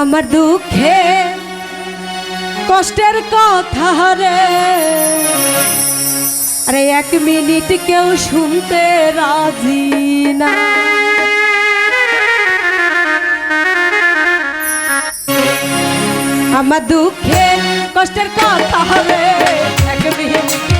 আমার দুঃখে কষ্টের কথা রে। আরে এক মিনিট কেউ শুনতে রাজি না। আমার দুঃখে কষ্টের কথা রে, এক মিনিট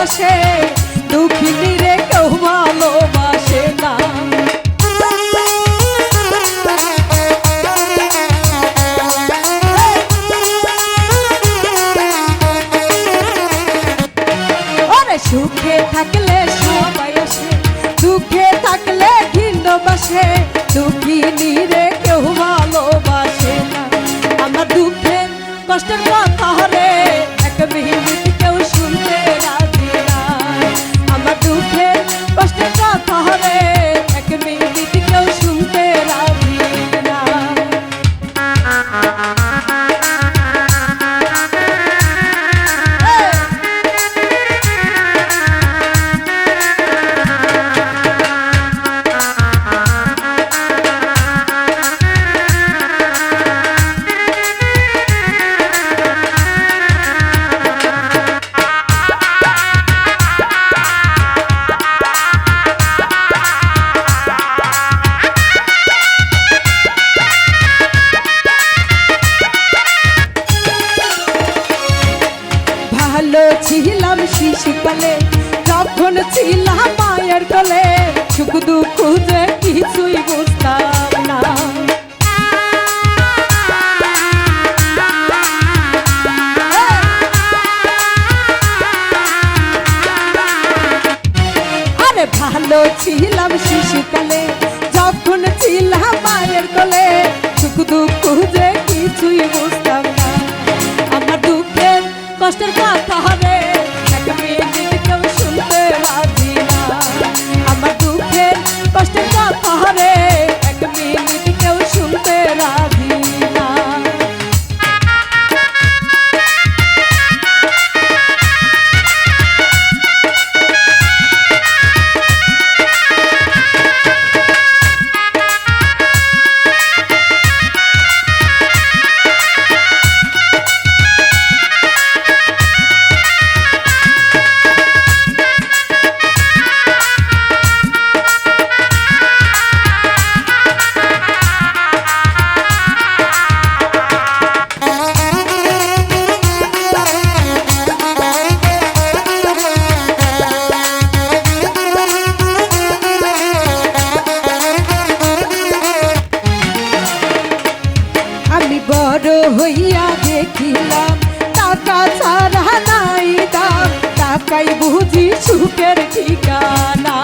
বসে দুঃখিনী রে কেউ ভালোবাসে না। সুখে থাকলে সবাই আসে, দুঃখে থাকলে ভিন্ন বসে দুঃখিনী শিশুকালে যখন ছিলাম মায়ের কোলে, সুখ দুঃখ যে কিছুই বুঝতাম না। আরে ভালো ছিলাম শিশুকালে, যখন ছিলাম মায়ের কোলে, সুখ দুঃখ যে কিছুই বুঝতাম না। আমার দুঃখের কষ্টের কথা হবে, এক মিনিট দেখিলাম টাকা ছাড়া নাই দাম। টাকাই বুঝি সুখের ঠিকানা।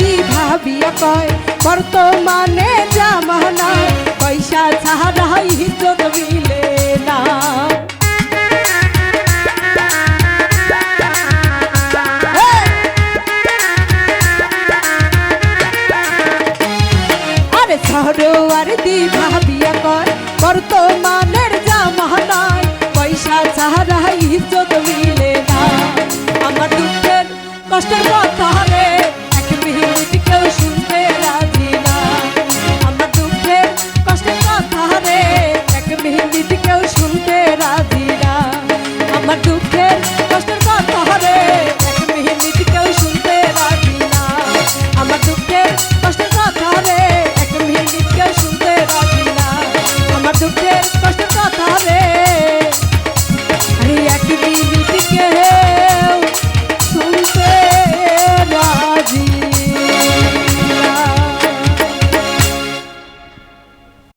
দি ভাবিয়া কয়? বর্তমানে জামানা, পয়সা ছাড়া ইজ্জত মিলে না। আরে সরোয়ার দি ভাবিয়া কয়? বর্তমানের জামানায় পয়সা ছাড়া ইজ্জত মিলে না। আমার দুঃখের কষ্টের কথা